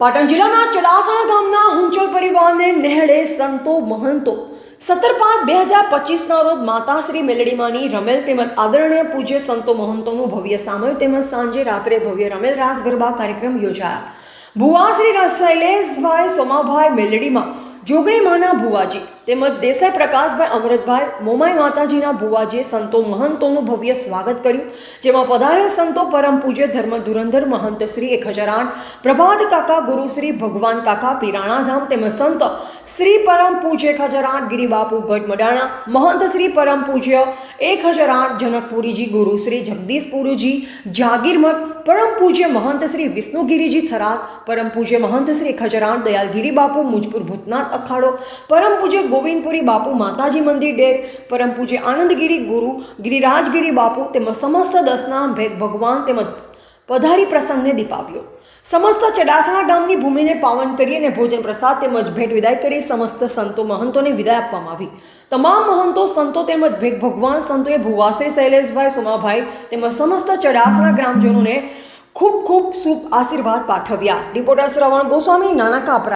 પાટણ જિલ્લાના ચડાસણા ગામના હુંચોલ પરિવારને નેહડે સંતો મહંતો. સત્તર પાંચ બે હજાર પચીસના રોજ માતાશ્રી મેલડીમાની રમેલ તેમજ આદરણીય પૂજ્ય સંતો મહંતોનું ભવ્ય સામયું તેમજ સાંજે રાત્રે ભવ્ય રમેલ રાસ ગરબા કાર્યક્રમ યોજાયા. ભુવાશ્રી શૈલેષભાઈ સોમાભાઈ મેલડીમાં જોગણી માના ભુવાજી તેમજ દેસાઈ પ્રકાશભાઈ અમૃતભાઈ, મોમાઈ માતાજીના ભુવાજીએ સંતો મહંતોનું ભવ્ય સ્વાગત કર્યું, જેમાં પધારેલ સંતો પરમ પૂજ્ય ધર્મ ધુરંધર મહંત શ્રી એક હજાર આઠ, પ્રભાત કાકા ગુરુશ્રી ભગવાન કાકા, પિરાણાધામ તેમજ સંત શ્રી પરમ પૂજ્ય એક હજાર આઠ ગિરિબાપુ ગઢ મડાણા, મહંત શ્રી પરમ પૂજ્ય એક હજાર આઠ, જનકપુરીજી ગુરુશ્રી જગદીશપુરીજી, જાગીરમઠ, પરમ પૂજ્ય મહંત શ્રી વિષ્ણુગીરીજી થરાદ, પરમ પૂજ્ય મહંત શ્રી એક હજાર આઠ, દયાલગીરી બાપુ, મુજપુર ભૂતનાથ અખાડો, પરમ પૂજ્ય ગોવિંદપુરી બાપુ માતાજી મંદિર ડેર, પરમ પૂજ્ય આનંદગીરી ગુરુ ગિરિરાજગીરી બાપુ તેમજ સમસ્ત દસના ભેગ ભગવાન તેમજ પધારી પ્રસંગને દીપાવ્યો. સમસ્ત ચડાસણા ગામની ભૂમિને પાવન કરી અને ભોજન પ્રસાદ તેમજ ભેટ વિદાય કરી સમસ્ત સંતો મહંતોને વિદાય આપવામાં આવી. તમામ મહંતો, સંતો તેમજ ભેગ ભગવાન સંતોએ ભુવાશ્રી શૈલેષભાઈ સોમાભાઈ તેમજ સમસ્ત ચડાસણા ગ્રામજનોને ખૂબ ખૂબ શુભ આશીર્વાદ પાઠવ્યા. રિપોર્ટર શ્રવણ ગોસ્વામી નાના કાપરા